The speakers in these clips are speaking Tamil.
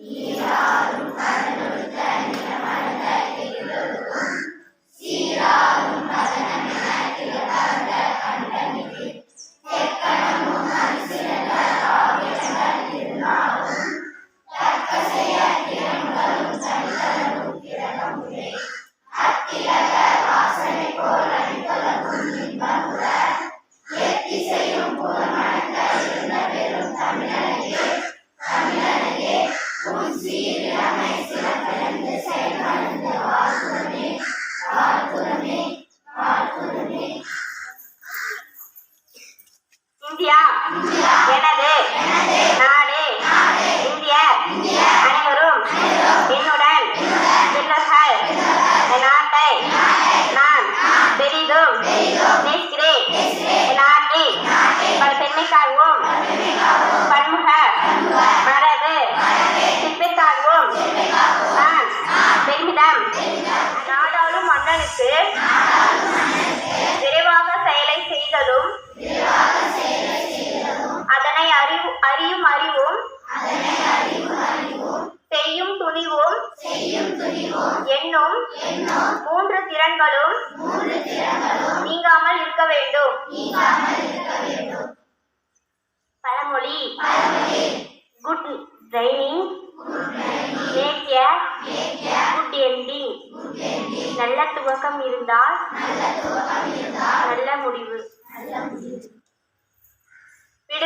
Yeah.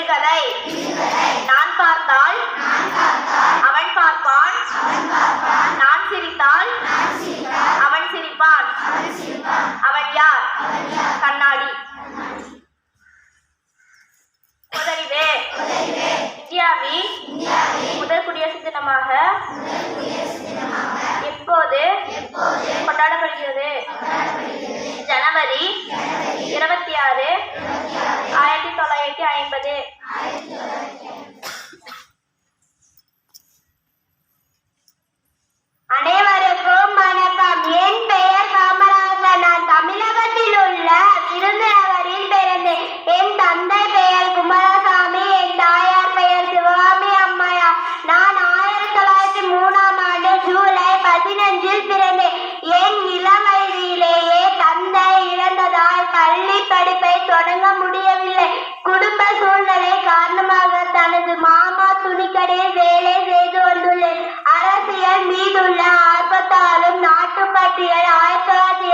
कदाई படிப்பை தொடங்க முடியவில்லை. குடும்ப சூழ்நிலை காரணமாக தனது மாமா துணிக்கடையில் வேலை செய்து வந்துள்ளேன். அரசியல் மீதுள்ள ஆர்வத்தாலும் நாட்டுப்பட்டியல் ஆயிரத்தி தொள்ளாயிரத்தி